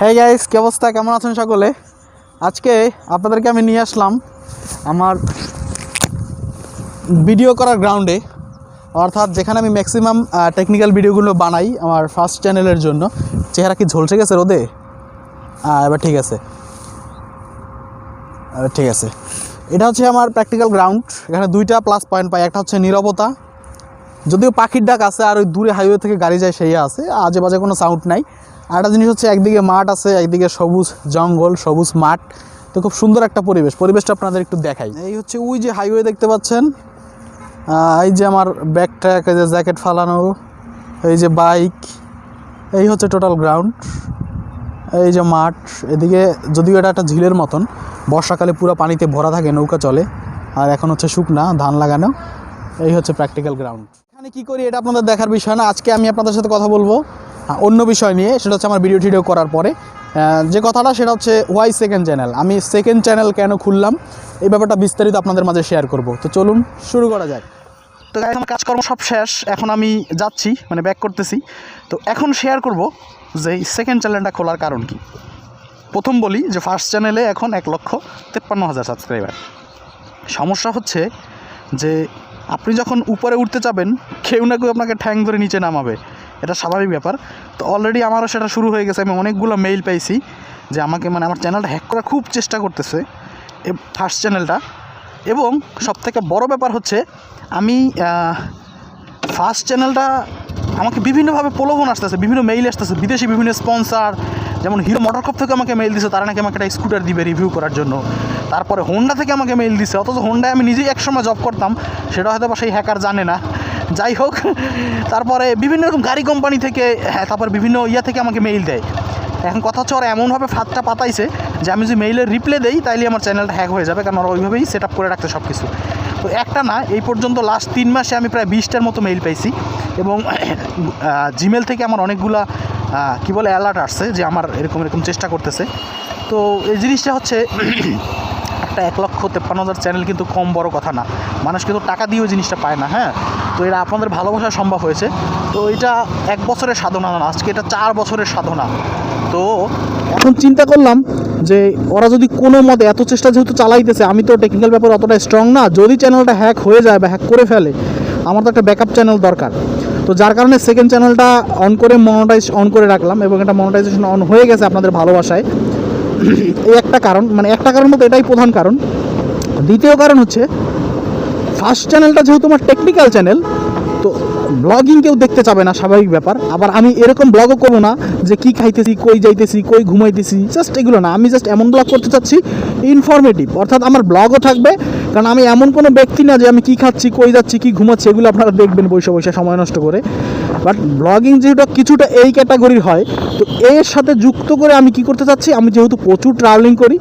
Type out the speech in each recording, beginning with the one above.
হ্যাঁ গাইস কি অবস্থা? কেমন আছেন সকলে? আজকে আপনাদেরকে আমি নিয়ে আসলাম আমার ভিডিও করার গ্রাউন্ডে অর্থাৎ যেখানে আমি ম্যাক্সিমাম টেকনিক্যাল ভিডিওগুলো বানাই আমার ফার্স্ট চ্যানেলের জন্য। চেহারা কি ঝলসে গেছে রোদে? এবার ঠিক আছে। ঠিক আছে। এটা হচ্ছে আমার প্র্যাকটিক্যাল গ্রাউন্ড এখানে দুইটা প্লাস পয়েন্ট পাই। একটা হচ্ছে নীরবতা। যদিও পাখির ডাক আছে, আর ওই দূরে হাইওয়ে থেকে গাড়ি যায় সেই আছে। আজে বাজে কোনো সাউন্ড নাই। একটা জিনিস হচ্ছে একদিকে মাঠ আছে, একদিকে সবুজ জঙ্গল, সবুজ মাঠ। তো খুব সুন্দর একটা পরিবেশ। পরিবেশটা আপনাদের একটু দেখাই। এই হচ্ছে ওই যে হাইওয়ে দেখতে পাচ্ছেন। এই যে আমার ব্যাগ ট্র্যাক এই যে জ্যাকেট ফালানো, এই যে বাইক এই হচ্ছে টোটাল গ্রাউন্ড এই যে মাঠ, এদিকে যদিও এটা একটা ঝিলের মতন, বর্ষাকালে পুরো পানিতে ভরা থাকে, নৌকা চলে। আর এখন হচ্ছে শুকনা, ধান লাগানো। এই হচ্ছে প্র্যাকটিক্যাল গ্রাউন্ড এখানে কী করি, এটা আপনাদের দেখার বিষয় না। আজকে আমি আপনাদের সাথে কথা বলব। অন্য বিষয় নিয়ে, সেটা হচ্ছে আমার ভিডিও টিডিও করার পরে যে কথাটা সেটা হচ্ছে ওয়াই সেকেন্ড চ্যানেল আমি সেকেন্ড চ্যানেল কেন খুললাম? এই ব্যাপারটা বিস্তারিত আপনাদের মাঝে শেয়ার করব। তো চলুন শুরু করা যায় তো আমার কাজকর্ম সব শেষ, এখন আমি যাচ্ছি মানে ব্যাক করতেছি। তো এখন শেয়ার করব যে সেকেন্ড চ্যানেলটা খোলার কারণ কি। প্রথম বলি যে ফার্স্ট চ্যানেলে এখন এক লক্ষ তেপ্পান্ন হাজার সাবস্ক্রাইবার সমস্যা হচ্ছে যে আপনি যখন উপরে উঠতে যাবেন, কেউ না কেউ আপনাকে ঠ্যাং ধরে নিচে নামাবে। এটা স্বাভাবিক ব্যাপার। তো অলরেডি আমারও সেটা শুরু হয়ে গেছে। আমি অনেকগুলো মেইল পাইছি যে আমাকে মানে আমার চ্যানেলটা হ্যাক করার খুব চেষ্টা করতেছে, এ ফার্স্ট চ্যানেলটা এবং সবথেকে বড় ব্যাপার হচ্ছে, আমি ফার্স্ট চ্যানেলটা আমাকে বিভিন্নভাবে প্রলোভন আসতেছে, বিভিন্ন মেইল আসতেছে, বিদেশি বিভিন্ন স্পন্সার যেমন হিরো মোটরকপ থেকে আমাকে মেইল দিছে, তারা নাকি আমাকে একটা স্কুটার দিবে রিভিউ করার জন্য। তারপরে হোন্ডা থেকে আমাকে মেইল দিছে, অথচ হোন্ডায় আমি নিজেই একসময় জব করতাম, সেটা হয়তো বা সেই হ্যাকার জানে না। যাই হোক, তারপরে বিভিন্ন রকম গাড়ি কোম্পানি থেকে হ্যাঁ তারপর বিভিন্ন ইয়া থেকে আমাকে মেইল দেয়। এখন কথা হচ্ছে ওরা এমনভাবে ফাঁদটা পাতাইছে যে আমি যদি মেইলের রিপ্লে দেই, তাইলে আমার চ্যানেলটা হ্যাক হয়ে যাবে, কারণ ওরা ওইভাবেই সেট আপ করে রাখতে সব কিছু তো একটা না, এই পর্যন্ত লাস্ট তিন মাসে আমি প্রায় বিশটার মতো মেইল পাইছি এবং জিমেল থেকে আমার অনেকগুলা কি বলে অ্যালার্ট আসছে যে আমার এরকম এরকম চেষ্টা করতেছে। তো এই জিনিসটা হচ্ছে, একটা এক লক্ষ তেপ্পান্ন হাজার চ্যানেল কিন্তু কম বড় কথা না। মানুষ কিন্তু টাকা দিয়েও জিনিসটা পায় না হ্যাঁ? তো এটা আপনাদের ভালোবাসা সম্ভব হয়েছে। তো এটা এক বছরের সাধনা না, আজকে এটা চার বছরের সাধনা। তো এখন চিন্তা করলাম যে ওরা যদি কোনো মতে এত চেষ্টা যেহেতু চালাইতেছে, আমি তো টেকনিক্যাল ব্যাপারে অতটা স্ট্রং না, যদি চ্যানেলটা হ্যাক হয়ে যায় বা হ্যাক করে ফেলে, আমার তো একটা ব্যাকআপ চ্যানেল দরকার। তো যার কারণে সেকেন্ড চ্যানেলটা অন করে মনোটাইজ অন করে রাখলাম এবং এটা মনিটাইজেশন অন হয়ে গেছে আপনাদের ভালোবাসায়। এই একটা কারণ মানে একটা কারণ মতো এটাই প্রধান কারণ। দ্বিতীয় কারণ হচ্ছে ফার্স্ট চ্যানেলটা যেহেতু আমার টেকনিক্যাল চ্যানেল তো ব্লগিং কেউ দেখতে চাবে না, স্বাভাবিক ব্যাপার। আবার আমি এরকম ব্লগও করব না যে কি খাইতেছি, কই যাইতেছি, কই ঘুমাইতেছি জাস্ট এগুলো না। আমি জাস্ট এমন ব্লগ করতে চাচ্ছি ইনফরমেটিভ অর্থাৎ আমার ব্লগও থাকবে কারণ আমি এমন কোনো ব্যক্তি না যে আমি কী খাচ্ছি, কই যাচ্ছি, কী ঘুমাচ্ছি, এগুলো আপনারা দেখবেন বসে বসে, সময় নষ্ট করে। বাট ব্লগিং যেহেতু কিছুটা এই ক্যাটাগরির হয়, তো এর সাথে যুক্ত করে আমি কি করতে চাচ্ছি, আমি যেহেতু প্রচুর ট্রাভেলিং করি,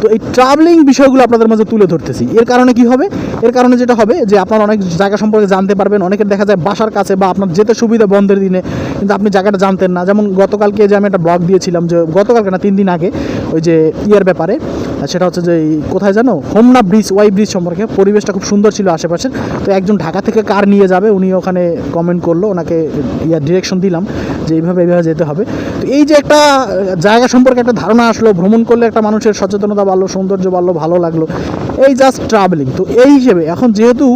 তো এই ট্রাভেলিং বিষয়গুলো আপনাদের মাঝে তুলে ধরতেছি। এর কারণে কি হবে? এর কারণে যেটা হবে যে আপনার অনেক জায়গা সম্পর্কে জানতে পারবেন, অনেকের দেখা যায় বাসার কাছে বা আপনার যেতে সুবিধা বন্ধের দিনে, কিন্তু আপনি জায়গাটা জানতেন না। যেমন গতকালকে যে আমি একটা ব্লগ দিয়েছিলাম, যে গতকালকে না, তিন দিন আগে, ওই যে ইয়ের ব্যাপারে সেটা হচ্ছে যে কোথায় জানো? হোমনা ব্রিজ, ওয়াই ব্রিজ সম্পর্কে। পরিবেশটা খুব সুন্দর ছিল আশেপাশের। তো একজন ঢাকা থেকে কার নিয়ে যাবে, উনি ওখানে কমেন্ট করল, ওনাকে ইয়ার ডিরেকশন দিলাম যে এইভাবে এইভাবে যেতে হবে। তো এই যে একটা জায়গা সম্পর্কে একটা ধারণা আসলো, ভ্রমণ করলে একটা মানুষের সচেতনতা বাড়লো, সৌন্দর্য বাড়লো, ভালো লাগল। এই জাস্ট ট্রাভেলিং তো এই হিসেবে এখন যেহেতু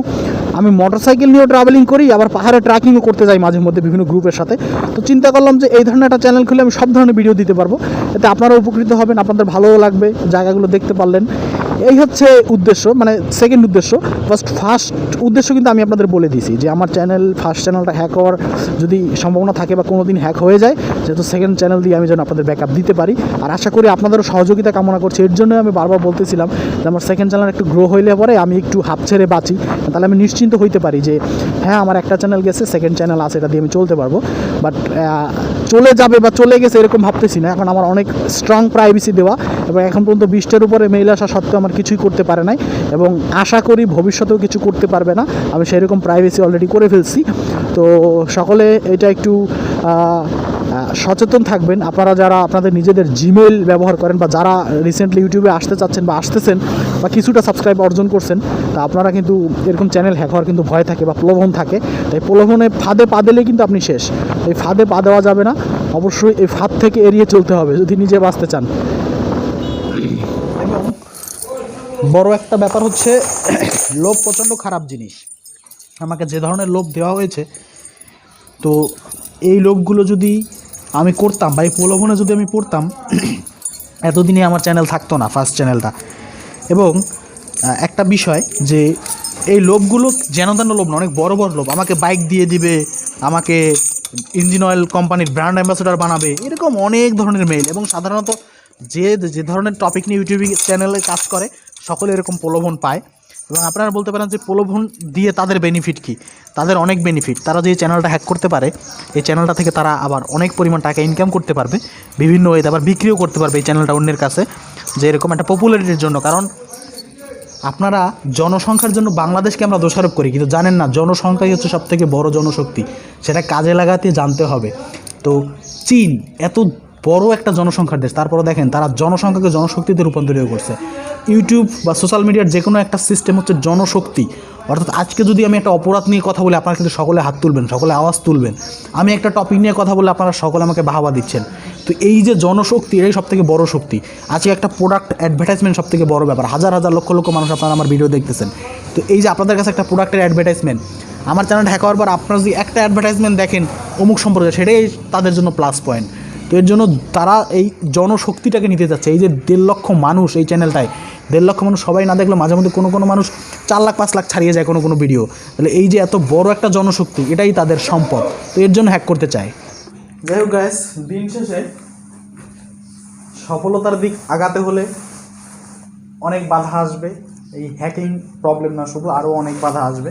আমি মোটরসাইকেল নিয়েও ট্রাভেলিং করি, আবার পাহাড়ে ট্রাকিংও করতে যাই মাঝে মধ্যে বিভিন্ন গ্রুপের সাথে। তো চিন্তা করলাম যে এই ধরনের একটা চ্যানেল খুলে আমি সব ধরনের ভিডিও দিতে পারব। এতে আপনারা উপকৃত হবেন, আপনাদের ভালোও লাগবে, জায়গাগুলো দেখতে পারলেন। এই হচ্ছে উদ্দেশ্য মানে সেকেন্ড উদ্দেশ্য। ফার্স্ট ফার্স্ট উদ্দেশ্য কিন্তু আমি আপনাদের বলে দিয়েছি যে আমার চ্যানেল ফার্স্ট চ্যানেলটা হ্যাক হওয়ার যদি সম্ভাবনা থাকে বা কোনো দিন হ্যাক হয়ে যায় যেহেতু সেকেন্ড চ্যানেল দিয়ে আমি যেন আপনাদের ব্যাকআপ দিতে পারি। আর আশা করি আপনাদেরও সহযোগিতা কামনা করছি। এর জন্য আমি বারবার বলতেছিলাম যে আমার সেকেন্ড চ্যানেল একটু গ্রো হইলে পরে আমি একটু হাফ ছেড়ে বাঁচি। তাহলে আমি নিশ্চিন্ত হইতে পারি যে হ্যাঁ আমার একটা চ্যানেল গেছে সেকেন্ড চ্যানেল আছে, এটা দিয়ে আমি চলতে পারব। বাট চলে যাবে বা চলে গেছে এরকম ভাবতেছি না। এখন আমার অনেক স্ট্রং প্রাইভেসি দেওয়া এবং এখন পর্যন্ত বিশটার উপরে মেইল আসা সত্ত্বেও আমার কিছুই করতে পারে নাই এবং আশা করি ভবিষ্যতেও কিছু করতে পারবে না। আমি সেরকম প্রাইভেসি অলরেডি করে ফেলছি। তো সকলে এটা একটু সচেতন থাকবেন। আপনারা যারা আপনাদের নিজেদের জিমেল ব্যবহার করেন বা যারা রিসেন্টলি ইউটিউবে আসতে চাচ্ছেন বা আসতেছেন বা কিছুটা সাবস্ক্রাইব অর্জন করছেন, তা আপনারা কিন্তু এরকম চ্যানেল হ্যাক হওয়ার কিন্তু ভয় থাকে বা প্রলোভন থাকে। তাই প্রলোভনে ফাঁদে পা দিলে কিন্তু আপনি শেষ। এই ফাঁদে পা দেওয়া যাবে না। অবশ্যই এই ফাঁদ থেকে এড়িয়ে চলতে হবে যদি নিজে বাঁচতে চান। বড় একটা ব্যাপার হচ্ছে, লোভ প্রচণ্ড খারাপ জিনিস। আমাকে যে ধরনের লোভ দেওয়া হয়েছে, তো এই লোভগুলো যদি আমি করতাম বা এই প্রলোভনে যদি আমি পড়তাম, এতদিনে আমার চ্যানেল থাকতো না ফার্স্ট চ্যানেলটা। এবং একটা বিষয় যে এই লোভগুলো যেন তেন লোভ না, অনেক বড় বড় লোভ। আমাকে বাইক দিয়ে দিবে, আমাকে ইঞ্জিন অয়েল কোম্পানির ব্র্যান্ড অ্যাম্বাসেডর বানাবে, এরকম অনেক ধরনের মেইল এবং সাধারণত যে যে ধরনের টপিক নিয়ে ইউটিউব চ্যানেলে কাজ করে সকলে এরকম প্রলোভন পায় এবং আপনারা বলতে পারেন যে প্রলোভন দিয়ে তাদের বেনিফিট কী? তাদের অনেক বেনিফিট তারা যে চ্যানেলটা হ্যাক করতে পারে, এই চ্যানেলটা থেকে তারা আবার অনেক পরিমাণ টাকা ইনকাম করতে পারবে। বিভিন্ন ওয়েতে আবার বিক্রিও করতে পারবে এই চ্যানেলটা অন্যের কাছে, যে এরকম একটা পপুলারিটির জন্য। কারণ আপনারা জনসংখ্যার জন্য বাংলাদেশকে আমরা দোষারোপ করি, কিন্তু জানেন না, জনসংখ্যাই হচ্ছে সব থেকে বড় জনশক্তি। সেটা কাজে লাগাতে জানতে হবে। তো চীন এত বড় একটা জনসংখ্যার দেশ। তারপরে দেখেন, তারা জনসংখ্যাকে জনশক্তিতে রূপান্তরিত করছে। ইউটিউব বা সোশ্যাল মিডিয়ার যে কোনো একটা সিস্টেম হচ্ছে জনশক্তি। অর্থাৎ আজকে যদি আমি একটা অপরাধ নিয়ে কথা বলি, আপনারা কিন্তু সকলে হাত তুলবেন, সকলে আওয়াজ তুলবেন। আমি একটা টপিক নিয়ে কথা বলে আপনারা সকলে আমাকে বাহাবা দিচ্ছেন। তো এই যে জনশক্তি, এটাই সব থেকে বড় শক্তি। আজকে একটা প্রোডাক্ট অ্যাডভার্টাইজমেন্ট সব থেকে বড় ব্যাপার। হাজার হাজার, লক্ষ লক্ষ মানুষ আপনারা আমার ভিডিও দেখতেছেন। তো এই যে আপনাদের কাছে একটা প্রোডাক্টের অ্যাডভার্টাইজমেন্ট আমার চ্যানেল হ্যাক হওয়ার পর আপনারা যদি একটা অ্যাডভার্টাইজমেন্ট দেখেন, অমুক সম্পর্কে, সেটাই তাদের জন্য প্লাস পয়েন্ট তো এর জন্য তারা এই জনশক্তিটাকে নিতে যাচ্ছে। এই যে দেড় লক্ষ মানুষ এই চ্যানেলটায় দেড় লক্ষ মানুষ সবাই না দেখলে মাঝে মধ্যে কোনো কোনো মানুষ চার লাখ, পাঁচ লাখ ছাড়িয়ে যায় কোনো কোনো ভিডিও তাহলে এই যে এত বড় একটা জনশক্তি, এটাই তাদের সম্পদ। তো এর জন্য হ্যাক করতে চায়। যাই হোক গ্যাস দিন শেষে সফলতার দিক আগাতে হলে অনেক বাধা আসবে। এই হ্যাকিং প্রবলেম না শুধু আরও অনেক বাধা আসবে।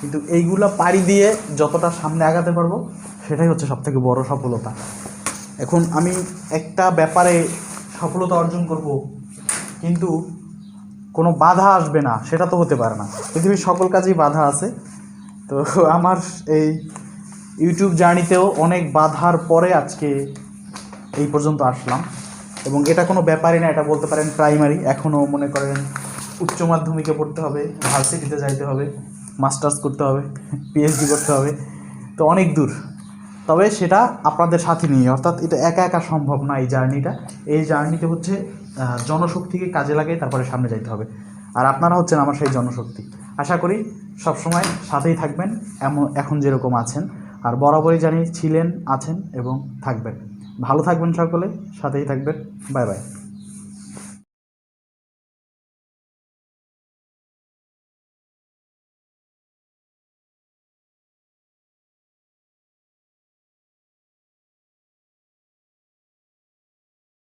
কিন্তু এইগুলো পাড়ি দিয়ে যতটা সামনে আগাতে পারব, সেটাই হচ্ছে সবথেকে বড় সফলতা। এখন আমি একটা ব্যাপারে সফলতা অর্জন করব, কিন্তু কোনো বাধা আসবে না, সেটা তো হতে পারে না। পৃথিবীর সকল কাজেই বাধা আছে। তো আমার এই ইউটিউব জার্নিতেও অনেক বাধার পরে আজকে এই পর্যন্ত আসলাম। এবং এটা কোনো ব্যাপারই না, এটা বলতে পারেন প্রাইমারি এখনও মনে করেন উচ্চ মাধ্যমিকে পড়তে হবে, ভার্সিটিতে যাইতে হবে, মাস্টার্স করতে হবে পিএইচডি করতে হবে। তো অনেক দূর। তবে সেটা আপনাদের সাথে নিয়ে, অর্থাৎ এটা একা একা সম্ভব না এই জার্নিটা। এই জার্নিতে হচ্ছে জনশক্তিকে কাজে লাগিয়ে তারপরে সামনে যাইতে হবে। আর আপনারা হচ্ছেন আমার সেই জনশক্তি। আশা করি সবসময় সাথেই থাকবেন, এমন, এখন যেরকম আছেন। আর বরাবরই জানি ছিলেন, আছেন এবং থাকবেন। ভালো থাকবেন সকলে, সাথেই থাকবেন। Bye bye.